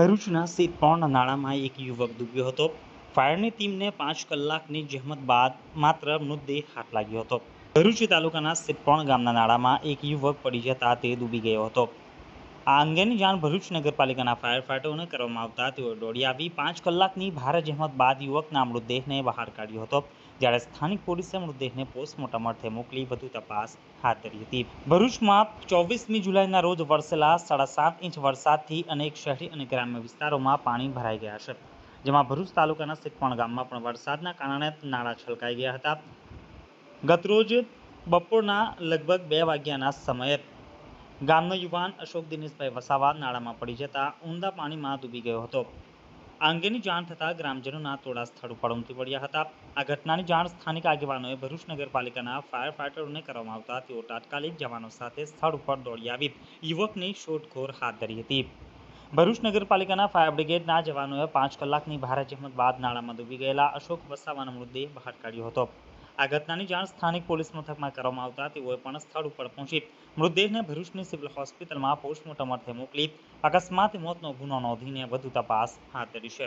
ભરૂચના સીતપોણ નાળામાં એક યુવક ડૂબ્યો હતો. ફાયરની ટીમને પાંચ કલાકની જહેમત બાદ માત્ર મૃતદેહ હાથ લાગ્યો હતો. ભરૂચ તાલુકાના સીતપોણ ગામના નાળામાં એક યુવક પડી જતા તે ડૂબી ગયો હતો. આ અંગેની જાણ ભરૂચ નગરપાલિકાના ફાયર ફાઈટરોને કરવામાં આવતા તેઓ દોડી આવી પાંચ કલાકની ભારે જહેમત બાદ યુવકના મૃતદેહને બહાર કાઢ્યો હતો. જ્યારે સ્થાનિક પોલીસે મૃતદેહને પોસ્ટમોર્ટમ અર્થે મોકલી વધુ તપાસ હાથ ધરી હતી. ભરૂચમાં ચોવીસમી જુલાઈના રોજ વરસેલા સાડા સાત ઇંચ વરસાદથી અનેક શહેરી અને ગ્રામ્ય વિસ્તારોમાં પાણી ભરાઈ ગયા છે. જેમાં ભરૂચ તાલુકાના સિકપણ ગામમાં પણ વરસાદના કારણે નાળા છલકાઈ ગયા હતા. ગતરોજ બપોરના લગભગ બે વાગ્યાના સમયે ગામનો યુવાન અશોક દિનેશભાઈ વસાવા નાળામાં પડી જતા ઊંડા પાણીમાં ડૂબી ગયો હતો. આ અંગેની જાણ થતાં ગ્રામજનોના ટોળા સ્થળ ઉપર ઉમટી પડ્યા હતા. આ ઘટનાની જાણ સ્થાનિક આગેવાનોએ ભરૂચ નગરપાલિકાના ફાયર ફાઈટરોને કરવામાં આવતા તેઓ તાત્કાલિક જવાનો સાથે સ્થળ ઉપર દોડી આવી. યુવકની શોધખોળ હાથ ધરી હતી. ભરૂચ નગરપાલિકાના ફાયર બ્રિગેડના જવાનોએ પાંચ કલાકની ભારે જહેમત બાદ નાળામાં ડૂબી ગયેલા અશોક વસાવાનો મૃતદેહ બહાર કાઢ્યો હતો. આ ઘટનાની જાણ સ્થાનિક પોલીસ મથકમાં કરવામાં આવતા તેઓએ પણ સ્થળ ઉપર પહોંચી મૃતદેહને ભરૂચની સિવિલ હોસ્પિટલમાં પોસ્ટમોર્ટમ અર્થે મોકલી અકસ્માત મોતનો ગુનો નોંધીને વધુ તપાસ હાથ ધરી છે.